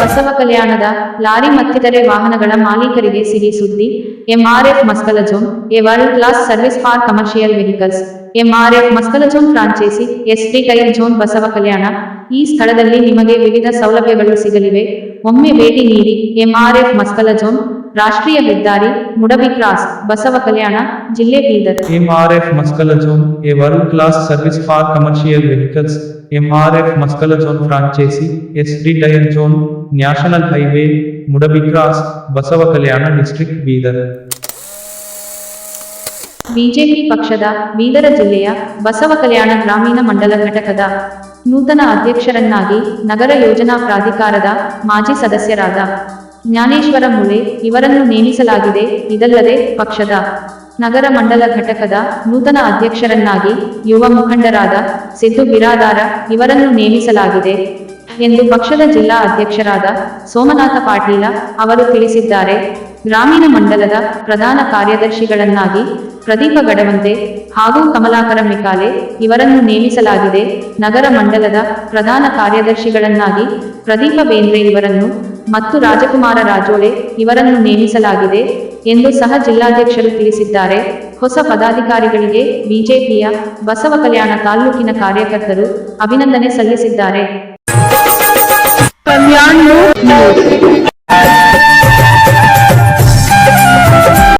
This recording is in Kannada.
ಬಸವ ಕಲ್ಯಾಣದ ಲಾರಿ ಮತ್ತಿತರೆ ವಾಹನಗಳ ಮಾಲೀಕರಿಗೆ ಸಿಹಿ ಸುದ್ದಿ, MRF Musclezone a world class service for commercial vehicles, MRF Musclezone franchise, ST tyre zone Basava Kalyana. ಈ ಸ್ಥಳದಲ್ಲಿ ನಿಮಗೆ ವಿವಿಧ ಸೌಲಭ್ಯಗಳು ಸಿಗಲಿವೆ. ಒಮ್ಮೆ ಭೇಟಿ ನೀಡಿ ಎಂಆರ್ಎಫ್ ಮಸ್ಕಲ ಜೋನ್ ರಾಷ್ಟ್ರೀಯ ಹೆದ್ದಾರಿ ಮುಡಬಿ ಕ್ರಾಸ್ ಬಸವ ಕಲ್ಯಾಣ ಜಿಲ್ಲೆ Bidar. M R F Musclezone a world class service for commercial vehicles. M R F Musclezone franchise S D tyre zone national highway Mudabi cross Basava Kalyana district Bidar. BJP ಪಕ್ಷದ ಬೀದರ ಜಿಲ್ಲೆಯ ಬಸವ ಕಲ್ಯಾಣ ಗ್ರಾಮೀಣ ಮಂಡಲ ಘಟಕದ ನೂತನ ಅಧ್ಯಕ್ಷರನ್ನಾಗಿ ನಗರ ಯೋಜನಾ ಪ್ರಾಧಿಕಾರದ ಮಾಜಿ ಸದಸ್ಯರಾದ ಜ್ಞಾನೇಶ್ವರ ಮುಳೆ ಇವರನ್ನು ನೇಮಿಸಲಾಗಿದೆ, ಇದಲ್ಲದೆ ಪಕ್ಷದ, ನಗರ ಮಂಡಲ ಘಟಕದ ನೂತನ ಅಧ್ಯಕ್ಷರನ್ನಾಗಿ ಯುವ ಮುಖಂಡರಾದ ಸಿದ್ದು ಬಿರಾದಾರ ಇವರನ್ನು ನೇಮಿಸಲಾಗಿದೆ ಎಂದು ಪಕ್ಷದ ಜಿಲ್ಲಾ ಅಧ್ಯಕ್ಷರಾದ ಸೋಮನಾಥ ಪಾಟೀಲ ಅವರು ತಿಳಿಸಿದ್ದಾರೆ. ಗ್ರಾಮೀಣ ಮಂಡಲದ ಪ್ರಧಾನ ಕಾರ್ಯದರ್ಶಿಗಳನ್ನಾಗಿ ಪ್ರದೀಪ ಗಡವಂತೆ ಹಾಗೂ ಕಮಲಾಕರ ಮಿಕಾಲೆ ಇವರನ್ನು ನೇಮಿಸಲಾಗಿದೆ. ನಗರ ಮಂಡಲದ ಪ್ರಧಾನ ಕಾರ್ಯದರ್ಶಿಗಳನ್ನಾಗಿ ಪ್ರದೀಪ ಬೇಂದ್ರೆ ಇವರನ್ನು ಮತ್ತು ರಾಜಕುಮಾರ ರಾಜೋಳೆ ಇವರನ್ನು ನೇಮಿಸಲಾಗಿದೆ ಎಂದು ಸಹ ಜಿಲ್ಲಾಧ್ಯಕ್ಷರು ತಿಳಿಸಿದ್ದಾರೆ. ಹೊಸ ಪದಾಧಿಕಾರಿಗಳಿಗೆ ಬಿಜೆಪಿಯ ಬಸವ ಕಲ್ಯಾಣ ತಾಲೂಕಿನ ಕಾರ್ಯಕರ್ತರು ಅಭಿನಂದನೆ ಸಲ್ಲಿಸಿದ್ದಾರೆ.